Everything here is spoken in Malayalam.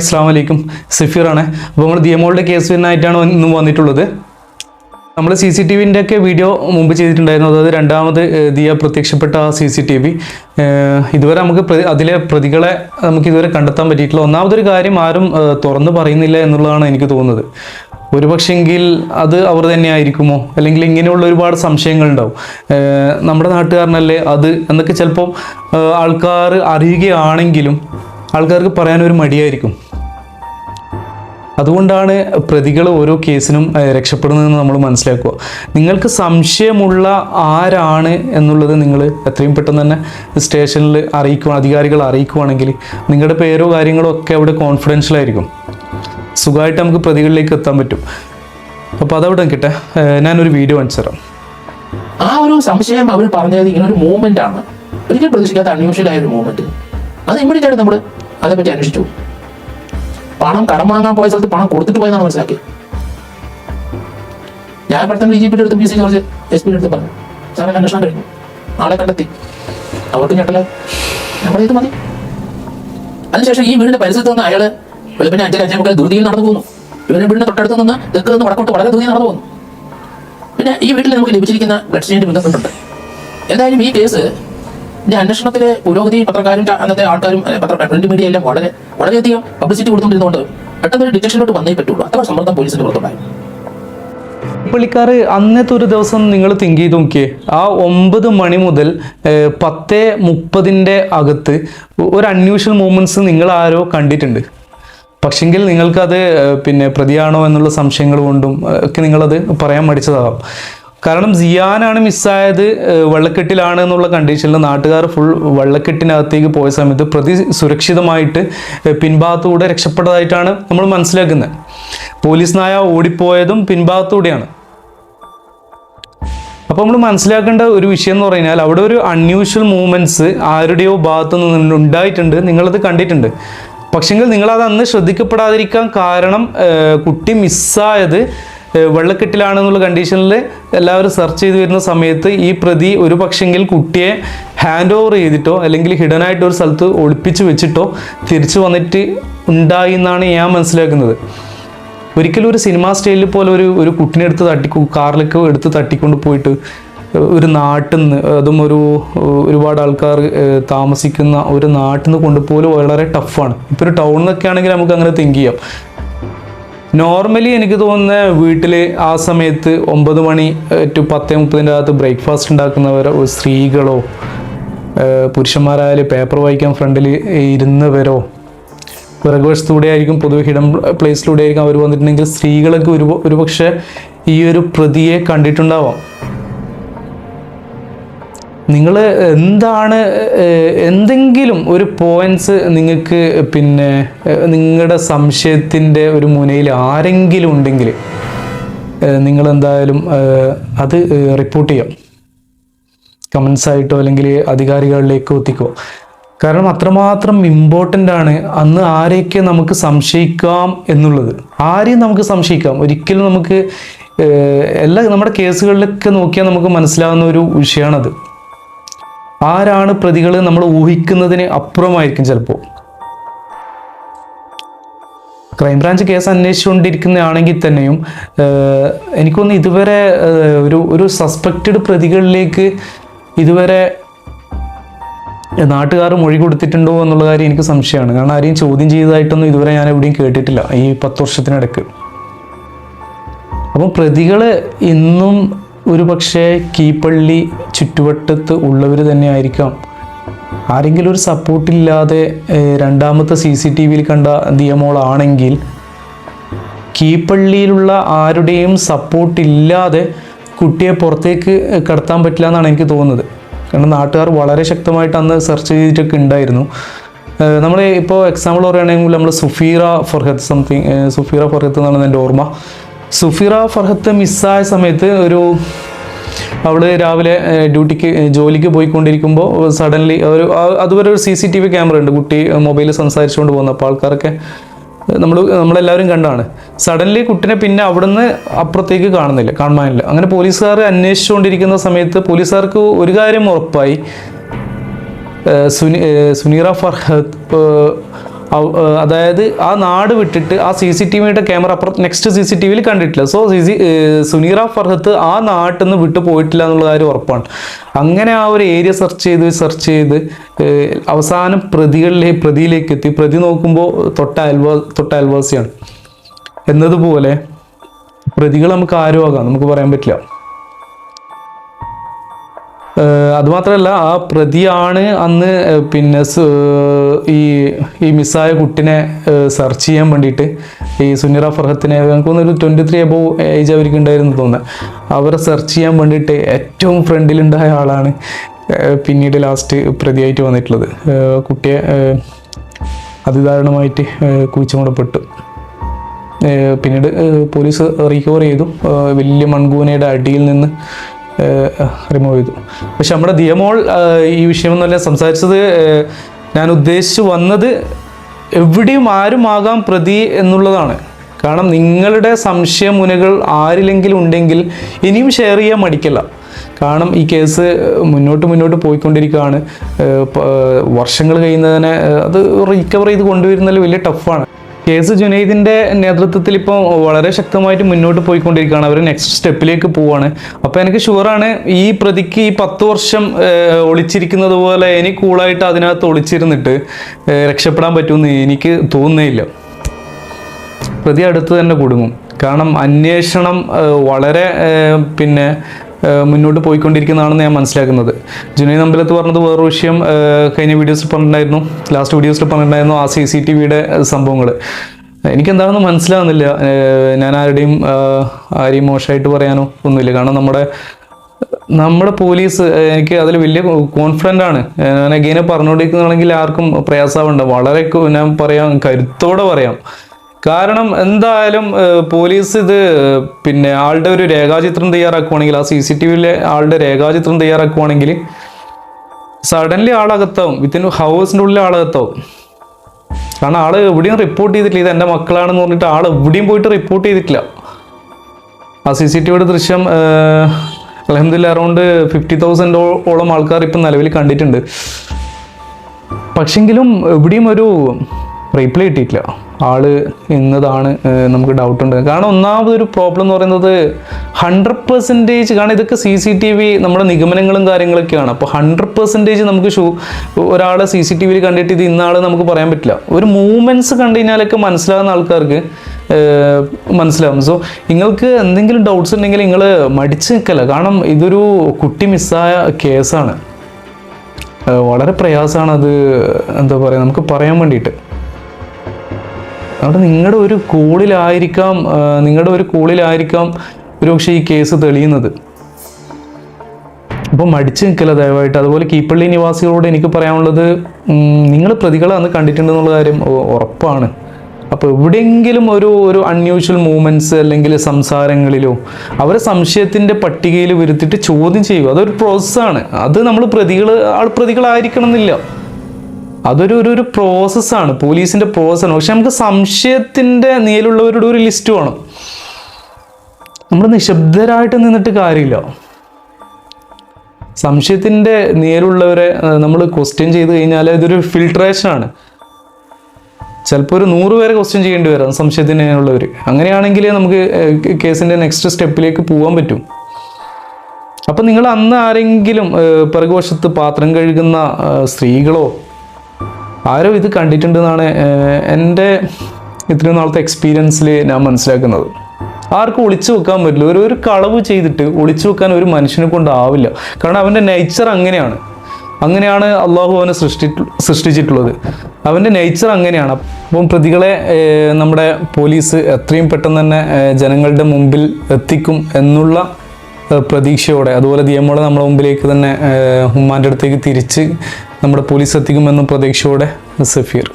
അസ്സാം വലൈക്കും സഫീറാണ്. അപ്പോൾ നമ്മൾ ദിയമോളുടെ കേസ് വരുന്നതായിട്ടാണ് ഇന്ന് വന്നിട്ടുള്ളത്. നമ്മൾ സി സി ടി വിന്റെ ഒക്കെ വീഡിയോ മുമ്പ് ചെയ്തിട്ടുണ്ടായിരുന്നു. അതായത് രണ്ടാമത് ദിയ പ്രത്യക്ഷപ്പെട്ട ആ സി സി ടി വി. ഇതുവരെ നമുക്ക് അതിലെ പ്രതികളെ നമുക്ക് ഇതുവരെ കണ്ടെത്താൻ പറ്റിയിട്ടില്ല. ഒന്നാമതൊരു കാര്യം ആരും തുറന്നു പറയുന്നില്ല എന്നുള്ളതാണ് എനിക്ക് തോന്നുന്നത്. ഒരുപക്ഷെങ്കിൽ അത് അവർ തന്നെ ആയിരിക്കുമോ? അല്ലെങ്കിൽ ഇങ്ങനെയുള്ള ഒരുപാട് സംശയങ്ങൾ ഉണ്ടാവും. നമ്മുടെ നാട്ടുകാരനല്ലേ അത് എന്നൊക്കെ ചിലപ്പോൾ ആൾക്കാർ അറിയുകയാണെങ്കിലും ആൾക്കാർക്ക് പറയാനൊരു മടിയായിരിക്കും. അതുകൊണ്ടാണ് പ്രതികൾ ഓരോ കേസിനും രക്ഷപ്പെടുന്നതെന്ന് നമ്മൾ മനസ്സിലാക്കുക. നിങ്ങൾക്ക് സംശയമുള്ള ആരാണ് എന്നുള്ളത് നിങ്ങൾ എത്രയും പെട്ടെന്ന് തന്നെ സ്റ്റേഷനിൽ അറിയിക്കുക അധികാരികൾ അറിയിക്കുകയാണെങ്കിൽ നിങ്ങളുടെ പേരോ കാര്യങ്ങളോ ഒക്കെ അവിടെ കോൺഫിഡൻഷ്യൽ ആയിരിക്കും. സുഖമായിട്ട് നമുക്ക് പ്രതികളിലേക്ക് എത്താൻ പറ്റും. അപ്പോൾ അതവിടെ ഏഹ്, ഞാനൊരു വീഡിയോ കാണിച്ചു ആ ഒരു സംശയം അവർ പറഞ്ഞത് ഇങ്ങനെ ഒരു മൂവ്മെന്റ് ആണ്. ഒരിക്കലും പ്രതീക്ഷിക്കാത്ത ആയ ഒരു മൂവ്മെന്റ് അത് ഇമ്മീഡിയറ്റ് നമ്മൾ അതേപ്പറ്റി അന്വേഷിച്ചു. പണം കടം വാങ്ങാൻ പോയ സ്ഥലത്ത് പണം കൊടുത്തിട്ട് പോയെന്നാണ് മനസ്സിലാക്കിയത് ഞാൻ പെട്ടെന്ന് ഡി ജി പിയുടെ അടുത്ത് പി സി ജോർജ് എസ് പിയുടെ അടുത്ത് പറഞ്ഞു സാറേ അന്വേഷണം കഴിഞ്ഞു. ആളെ കണ്ടെത്തി. അവർക്ക് ഞെട്ടല. നമ്മുടെ ഇത് മതി. അതിനുശേഷം ഈ വീടിന്റെ പരിസരത്ത് നിന്ന് അയാൾ വെളുപ്പിനെ അഞ്ചര അഞ്ചേ മുക്കാൽ ധൃതിയിൽ നടന്നു പോകുന്നു. ഇവരുടെ വീടിന്റെ തൊട്ടടുത്ത് നിന്ന് തെക്ക് നിന്ന് വടക്കോട്ട് വളരെ ധൃതിയിൽ നടന്നു പോകുന്നു പിന്നെ ഈ വീട്ടിൽ നമുക്ക് ലഭിച്ചിരിക്കുന്ന സ്റ്റേറ്റ് ബന്ധപ്പെട്ടുണ്ട് എന്തായാലും ഈ കേസ് അന്വേഷണത്തിലെ പുരോഗതി പത്രക്കാരും അന്നത്തെ ആൾക്കാരും പത്ര പ്രിന്റ് മീഡിയ എല്ലാം വളരെ വളരെയധികം പബ്ലിസിറ്റി കൊടുത്തുകൊണ്ടിരുന്നതുകൊണ്ട് പെട്ടെന്ന് ഒരു ഡിറ്റക്ഷനിലോട്ട് വന്നേ പറ്റുള്ളൂ. അത്ര സമ്മർദ്ദം പോലീസിന്റെ പുറത്തുണ്ടായി. പുള്ളിക്കാർ അന്നത്തെ ഒരു ദിവസം നിങ്ങൾ തിങ്ക് ചെയ്ത് നോക്കിയേ. ആ ഒമ്പത് മണി മുതൽ പത്ത് മുപ്പതിന്റെ അകത്ത് ഒരു അൺയൂഷ്വൽ മൂമെന്റ്സ് നിങ്ങൾ ആരോ കണ്ടിട്ടുണ്ട്. പക്ഷെങ്കിൽ നിങ്ങൾക്കത് പിന്നെ പ്രതിയാണോ എന്നുള്ള സംശയങ്ങൾ കൊണ്ടും ഒക്കെ നിങ്ങളത് പറയാൻ മടിച്ചതാകാം. കാരണം സിയാനാണ് മിസ്സായത് വെള്ളക്കെട്ടിലാണ് എന്നുള്ള കണ്ടീഷനിൽ നാട്ടുകാർ ഫുൾ വെള്ളക്കെട്ടിനകത്തേക്ക് പോയ സമയത്ത് പ്രതി സുരക്ഷിതമായിട്ട് പിൻഭാഗത്തൂടെ രക്ഷപ്പെട്ടതായിട്ടാണ് നമ്മൾ മനസ്സിലാക്കുന്നത്. പോലീസ് നായ ഓടിപ്പോയതും പിൻഭാഗത്തൂടെയാണ്. അപ്പോൾ നമ്മൾ മനസ്സിലാക്കേണ്ട ഒരു വിഷയം എന്ന് പറഞ്ഞാൽ അവിടെ ഒരു അൺയൂഷ്വൽ മൂവ്മെന്റ്സ് ആരുടെയോ ഭാഗത്തു നിന്ന് ഉണ്ടായിട്ടുണ്ട് നിങ്ങളത് കണ്ടിട്ടുണ്ട്. പക്ഷെങ്കിൽ നിങ്ങളത് അന്ന് ശ്രദ്ധിക്കപ്പെടാതിരിക്കാൻ കാരണം കുട്ടി മിസ്സായത് വെള്ളക്കെട്ടിലാണെന്നുള്ള കണ്ടീഷനിൽ എല്ലാവരും സെർച്ച് ചെയ്ത് വരുന്ന സമയത്ത് ഈ പ്രതി ഒരു പക്ഷെങ്കിൽ കുട്ടിയെ ഹാൻഡ് ഓവർ ചെയ്തിട്ടോ അല്ലെങ്കിൽ ഹിഡൻ ആയിട്ട് ഒരു സ്ഥലത്ത് ഒളിപ്പിച്ച് വെച്ചിട്ടോ തിരിച്ചു വന്നിട്ട് ഉണ്ടായി എന്നാണ് ഞാൻ മനസ്സിലാക്കുന്നത്. ഒരിക്കലും ഒരു സിനിമാ സ്റ്റൈലിൽ പോലെ ഒരു ഒരു കുട്ടിനെ എടുത്ത് തട്ടി കാറിലേക്ക് എടുത്ത് തട്ടിക്കൊണ്ട് പോയിട്ട് ഒരു നാട്ടിൽ നിന്ന് അതും ഒരു ഒരുപാട് ആൾക്കാർ താമസിക്കുന്ന ഒരു നാട്ടിൽ നിന്ന് കൊണ്ടുപോലും വളരെ ടഫാണ് ഇപ്പോൾ ഒരു ടൗണിൽ നിന്നൊക്കെ ആണെങ്കിൽ നമുക്ക് അങ്ങനെ തിങ്ക് ചെയ്യാം. നോർമലി എനിക്ക് തോന്നുന്ന വീട്ടിൽ ആ സമയത്ത് ഒമ്പത് മണി ടു പത്ത് മുപ്പതിന്റെ അകത്ത് ബ്രേക്ക്ഫാസ്റ്റ് ഉണ്ടാക്കുന്നവരോ സ്ത്രീകളോ പുരുഷന്മാരായാലും പേപ്പർ വായിക്കാൻ ഫ്രണ്ടിൽ ഇരുന്നവരോ പിറകുവശത്തൂടെ ആയിരിക്കും പൊതുവെ ഹിഡൻ പ്ലേസിലൂടെ ആയിരിക്കും അവർ വന്നിട്ടുണ്ടെങ്കിൽ സ്ത്രീകളൊക്കെ ഒരു ഒരുപക്ഷെ ഈ ഒരു പ്രതിയെ കണ്ടിട്ടുണ്ടാവാം. നിങ്ങൾ എന്താണ് എന്തെങ്കിലും ഒരു പോയിന്റ്സ് നിങ്ങൾക്ക് പിന്നെ നിങ്ങളുടെ സംശയത്തിന്റെ ഒരു മുനയിൽ ആരെങ്കിലും ഉണ്ടെങ്കിൽ നിങ്ങൾ എന്തായാലും അത് റിപ്പോർട്ട് ചെയ്യാം. കമൻസ് ആയിട്ടോ അല്ലെങ്കിൽ അധികാരികളിലേക്കോ എത്തിക്കോ കാരണം അത്രമാത്രം ഇമ്പോർട്ടന്റ് ആണ് അന്ന് ആരെയൊക്കെ നമുക്ക് സംശയിക്കാം എന്നുള്ളത്. ആരെയും നമുക്ക് സംശയിക്കാം. ഒരിക്കലും നമുക്ക് എല്ലാ നമ്മുടെ കേസുകളിലൊക്കെ നോക്കിയാൽ നമുക്ക് മനസ്സിലാവുന്ന ഒരു വിഷയമാണത്. ആരാണ് പ്രതികൾ നമ്മൾ ഊഹിക്കുന്നതിന് അപ്പുറമായിരിക്കും ചിലപ്പോൾ ക്രൈംബ്രാഞ്ച് കേസ് അന്വേഷിച്ചുകൊണ്ടിരിക്കുന്നതാണെങ്കിൽ തന്നെയും എനിക്കൊന്ന് ഇതുവരെ ഒരു ഒരു സസ്പെക്റ്റഡ് പ്രതികളിലേക്ക് ഇതുവരെ നാട്ടുകാർ മൊഴി കൊടുത്തിട്ടുണ്ടോ എന്നുള്ള കാര്യം എനിക്ക് സംശയമാണ്. കാരണം ആരെയും ചോദ്യം ചെയ്തതായിട്ടൊന്നും ഇതുവരെ ഞാൻ എവിടെയും കേട്ടിട്ടില്ല. ഈ പത്ത് വർഷത്തിനിടയ്ക്ക് അപ്പം പ്രതികൾ ഇന്നും ഒരു പക്ഷേ കീപ്പള്ളി ചുറ്റുവട്ടത്ത് ഉള്ളവർ തന്നെ ആയിരിക്കാം. ആരെങ്കിലും ഒരു സപ്പോർട്ടില്ലാതെ രണ്ടാമത്തെ സി സി ടി വിയിൽ കണ്ട ദിയമോളാണെങ്കിൽ കീപ്പള്ളിയിലുള്ള ആരുടെയും സപ്പോർട്ടില്ലാതെ കുട്ടിയെ പുറത്തേക്ക് കടത്താൻ പറ്റില്ല എന്നാണ് എനിക്ക് തോന്നുന്നത്. കാരണം നാട്ടുകാർ വളരെ ശക്തമായിട്ട് അന്ന് സെർച്ച് ചെയ്തിട്ടൊക്കെ ഉണ്ടായിരുന്നു. നമ്മൾ ഇപ്പോൾ എക്സാമ്പിൾ പറയുകയാണെങ്കിൽ നമ്മൾ സുഫീറ ഫർഹത്ത് സംതിങ് സുഫീറ ഫർഹത്ത് എന്നാണ് എന്റെ ഓർമ്മ. സുഫീറ ഫർഹത്ത് മിസ്സായ സമയത്ത് ഒരു അവൾ രാവിലെ ഡ്യൂട്ടിക്ക് ജോലിക്ക് പോയിക്കൊണ്ടിരിക്കുമ്പോൾ സഡൻലി ഒരു അതുവരെ ഒരു C C T V camera ഉണ്ട്. കുട്ടി മൊബൈലിൽ സംസാരിച്ചുകൊണ്ട് പോകുന്നത് അപ്പോൾ ആൾക്കാരൊക്കെ നമ്മൾ നമ്മളെല്ലാവരും കണ്ടാണ്. സഡൻലി കുട്ടിനെ പിന്നെ അവിടുന്ന് അപ്പുറത്തേക്ക് കാണുന്നില്ല കാണാനില്ല അങ്ങനെ പോലീസുകാർ അന്വേഷിച്ചുകൊണ്ടിരിക്കുന്ന സമയത്ത് പോലീസുകാർക്ക് ഒരു കാര്യം ഉറപ്പായി. സുനി സുനീറ ഫർഹത്ത് അതായത് ആ നാട് വിട്ടിട്ട് ആ സി സി ടി വിയുടെ ക്യാമറ അപ്പുറത്ത് നെക്സ്റ്റ് സി സി ടി വിയിൽ കണ്ടിട്ടില്ല. So C C Suneera Farhat ആ നാട്ടിൽ നിന്ന് വിട്ടു പോയിട്ടില്ല എന്നുള്ള കാര്യം ഉറപ്പാണ്. അങ്ങനെ ആ ഒരു ഏരിയ സെർച്ച് ചെയ്ത് സെർച്ച് ചെയ്ത് അവസാനം പ്രതികളിലെ പ്രതിയിലേക്ക് എത്തി. പ്രതി നോക്കുമ്പോൾ തൊട്ട അയൽവാ തൊട്ട അയൽവാസിയാണ്. എന്നതുപോലെ പ്രതികൾ നമുക്ക് ആരും ആകാം നമുക്ക് പറയാൻ പറ്റില്ല. അതുമാത്രമല്ല ആ പ്രതിയാണ് അന്ന് പിന്നെ ഈ ഈ മിസ്സായ കുട്ടിനെ സെർച്ച് ചെയ്യാൻ വേണ്ടിയിട്ട് ഈ സുനിറ ഫർഹത്തിനെ എനിക്കൊന്ന് ഒരു ട്വന്റി ത്രീ അബോവ് ഏജ് അവർക്ക് ഉണ്ടായിരുന്നു തോന്നുന്നത് അവരെ സെർച്ച് ചെയ്യാൻ വേണ്ടിയിട്ട് ഏറ്റവും ഫ്രണ്ടിലുണ്ടായ ആളാണ് പിന്നീട് ലാസ്റ്റ് പ്രതിയായിട്ട് വന്നിട്ടുള്ളത്. കുട്ടിയെ അതിദാരുണമായിട്ട് കുഴിച്ചുമൂടപ്പെട്ടു. പിന്നീട് പോലീസ് റിക്കവർ ചെയ്തു. വലിയ മൺകൂനയുടെ അടിയിൽ നിന്ന് റിമൂവ് ചെയ്തു. പക്ഷെ നമ്മുടെ ദിയമോൾ ഈ വിഷയമൊന്നുമല്ല സംസാരിച്ചത് ഞാൻ ഉദ്ദേശിച്ചു വന്നത് എവിടെയും ആരും ആകാം പ്രതി എന്നുള്ളതാണ്. കാരണം നിങ്ങളുടെ സംശയമുനകൾ ആരിലെങ്കിലും ഉണ്ടെങ്കിൽ ഇനിയും ഷെയർ ചെയ്യാൻ മടിക്കല്ല. കാരണം ഈ കേസ് മുന്നോട്ട് മുന്നോട്ട് പോയിക്കൊണ്ടിരിക്കുകയാണ്. വർഷങ്ങൾ കഴിയുന്നതിനെ അത് റിക്കവർ ചെയ്ത് കൊണ്ടുവരുന്നതിൽ വലിയ ടഫാണ് കേസ് ജുനൈദിന്റെ നേതൃത്വത്തിൽ ഇപ്പോൾ വളരെ ശക്തമായിട്ട് മുന്നോട്ട് പോയിക്കൊണ്ടിരിക്കുകയാണ്. അവർ നെക്സ്റ്റ് സ്റ്റെപ്പിലേക്ക് പോവാണ്. അപ്പോൾ എനിക്ക് ഷുവറാണ് ഈ പ്രതിക്ക് ഈ പത്ത് വർഷം ഒളിച്ചിരിക്കുന്നത് പോലെ ഇനി കൂളായിട്ട് അതിനകത്ത് ഒളിച്ചിരുന്നിട്ട് രക്ഷപ്പെടാൻ പറ്റുമെന്ന് എനിക്ക് തോന്നുന്നില്ല. പ്രതി അടുത്ത് തന്നെ കുടുങ്ങും. കാരണം അന്വേഷണം വളരെ പിന്നെ മുന്നോട്ട് പോയിക്കൊണ്ടിരിക്കുന്നതാണെന്ന് ഞാൻ മനസ്സിലാക്കുന്നത്. ജുനൈദ് അമ്പലത്ത് പറഞ്ഞത് വേറൊരു വിഷയം കഴിഞ്ഞ വീഡിയോസിൽ പറഞ്ഞിട്ടുണ്ടായിരുന്നു. ലാസ്റ്റ് വീഡിയോസിൽ പറഞ്ഞിട്ടുണ്ടായിരുന്നു ആ സി സി ടി വിയുടെ സംഭവങ്ങൾ എനിക്കെന്താണെന്ന് മനസ്സിലാവുന്നില്ല. ഞാൻ ആരുടെയും ആരെയും മോശമായിട്ട് പറയാനോ ഒന്നുമില്ല. കാരണം നമ്മുടെ നമ്മുടെ പോലീസ് എനിക്ക് അതിൽ വലിയ കോൺഫിഡന്റ് ആണ്. ഞാൻ അഗൈനെ പറഞ്ഞുകൊണ്ടിരിക്കുന്നതാണെങ്കിൽ ആർക്കും പ്രയാസമുണ്ട് വളരെ ഞാൻ പറയാം കരുത്തോടെ പറയാം. കാരണം എന്തായാലും പോലീസ് ഇത് പിന്നെ ആളുടെ ഒരു രേഖാചിത്രം തയ്യാറാക്കുവാണെങ്കിൽ ആ സി സി ടി വിയിലെ ആളുടെ രേഖാചിത്രം തയ്യാറാക്കുവാണെങ്കിൽ സഡൻലി ആളകത്താവും വിത്തിൻ ഹവേഴ്സിന്റെ ഉള്ളിൽ ആളകത്താവും. കാരണം ആൾ എവിടെയും റിപ്പോർട്ട് ചെയ്തിട്ടില്ല. ഇത് എന്റെ മക്കളാണെന്ന് പറഞ്ഞിട്ട് ആൾ എവിടെയും പോയിട്ട് റിപ്പോർട്ട് ചെയ്തിട്ടില്ല. ആ സി സി ടി വിയുടെ ദൃശ്യം അലഹമില്ല അറൗണ്ട് ഫിഫ്റ്റി ഓളം ആൾക്കാർ ഇപ്പം നിലവിൽ കണ്ടിട്ടുണ്ട്. പക്ഷെങ്കിലും എവിടെയും ഒരു റീപ്ലൈ കിട്ടിയിട്ടില്ല. ആൾ എന്നതാണ് നമുക്ക് ഡൗട്ട് ഉണ്ട്. കാരണം ഒന്നാമത് ഒരു പ്രോബ്ലം എന്ന് പറയുന്നത് ഹൺഡ്രഡ് പെർസെന്റേജ് കാരണം ഇതൊക്കെ സി സി ടി വി നമ്മുടെ നിഗമനങ്ങളും കാര്യങ്ങളൊക്കെയാണ്. അപ്പോൾ ഹൺഡ്രഡ് പെർസെന്റേജ് നമുക്ക് ഷൂ ഒരാളെ സി സി ടി വിയിൽ കണ്ടിട്ട് ഇത് ഇന്നാൾ നമുക്ക് പറയാൻ പറ്റില്ല. ഒരു മൂവ്മെന്റ്സ് കണ്ടു കഴിഞ്ഞാലൊക്കെ മനസ്സിലാകുന്ന ആൾക്കാർക്ക് മനസ്സിലാവും. സോ നിങ്ങൾക്ക് എന്തെങ്കിലും ഡൗട്ട്സ് ഉണ്ടെങ്കിൽ നിങ്ങൾ മടിച്ച് നിൽക്കല്ല. കാരണം ഇതൊരു കുട്ടി മിസ്സായ കേസാണ് വളരെ പ്രയാസമാണ് അത് എന്താ പറയുക നമുക്ക് പറയാൻ വേണ്ടിയിട്ട്. അവിടെ നിങ്ങളുടെ ഒരു കൂളിലായിരിക്കാം നിങ്ങളുടെ ഒരു കൂളിലായിരിക്കാം ഒരുപക്ഷെ ഈ കേസ് തെളിയുന്നത്. അപ്പോൾ മടിച്ചു നിൽക്കില്ല ദയവായിട്ട്. അതുപോലെ കീപ്പള്ളി നിവാസികളോട് എനിക്ക് പറയാനുള്ളത് നിങ്ങൾ പ്രതികളെ അന്ന് കണ്ടിട്ടുണ്ടെന്നുള്ള കാര്യം ഉറപ്പാണ്. അപ്പോൾ എവിടെയെങ്കിലും ഒരു ഒരു അൺയൂഷ്വൽ മൂമെന്റ്സ് അല്ലെങ്കിൽ സംസാരങ്ങളിലോ അവരെ സംശയത്തിന്റെ പട്ടികയിൽ വരുത്തിയിട്ട് ചോദ്യം ചെയ്യുക. അതൊരു പ്രോസസ്സാണ് അത് നമ്മൾ പ്രതികൾ ആൾ പ്രതികളായിരിക്കണം എന്നില്ല. അതൊരു ഒരു ഒരു പ്രോസസ്സാണ് പോലീസിന്റെ പ്രോസസ്സാണ് പക്ഷെ നമുക്ക് സംശയത്തിന്റെ നീലുള്ളവരുടെ ഒരു ലിസ്റ്റ് വേണം. നമ്മൾ നിശബ്ദരായിട്ട് നിന്നിട്ട് കാര്യമില്ല. സംശയത്തിന്റെ നേരുള്ളവരെ നമ്മൾ ക്വസ്റ്റ്യൻ ചെയ്ത് കഴിഞ്ഞാൽ ഇതൊരു ഫിൽട്രേഷനാണ് ചിലപ്പോൾ ഒരു നൂറ് പേരെ ക്വസ്റ്റ്യൻ ചെയ്യേണ്ടി വരാം സംശയത്തിനുള്ളവർ അങ്ങനെയാണെങ്കിൽ നമുക്ക് കേസിന്റെ നെക്സ്റ്റ് സ്റ്റെപ്പിലേക്ക് പോകാൻ പറ്റും. അപ്പം നിങ്ങൾ അന്ന് ആരെങ്കിലും പിറകുവശത്ത് പാത്രം കഴുകുന്ന സ്ത്രീകളോ ആരോ ഇത് കണ്ടിട്ടുണ്ടെന്നാണ് എന്റെ ഇത്രയും നാളത്തെ എക്സ്പീരിയൻസിൽ ഞാൻ മനസ്സിലാക്കുന്നത്. ആർക്കും ഒളിച്ചു വെക്കാൻ പറ്റില്ല. ഒരു ഒരു കളവ് ചെയ്തിട്ട് ഒളിച്ചു വെക്കാൻ ഒരു മനുഷ്യനെ കൊണ്ടാവില്ല. കാരണം അവന്റെ നേച്ചർ അങ്ങനെയാണ്. അങ്ങനെയാണ് അള്ളാഹു അവനെ സൃഷ്ടി സൃഷ്ടിച്ചിട്ടുള്ളത്. അവന്റെ നേച്ചർ അങ്ങനെയാണ്. അപ്പം പ്രതികളെ നമ്മുടെ പോലീസ് എത്രയും പെട്ടെന്ന് തന്നെ ജനങ്ങളുടെ മുമ്പിൽ എത്തിക്കും എന്നുള്ള പ്രതീക്ഷയോടെ അതുപോലെ ദിയമോളെ നമ്മുടെ മുമ്പിലേക്ക് തന്നെ ഉമ്മാന്റെ അടുത്തേക്ക് തിരിച്ച് നമ്മുടെ പോലീസ് എത്തിക്കുമെന്ന പ്രതീക്ഷയോടെ സഫീർ.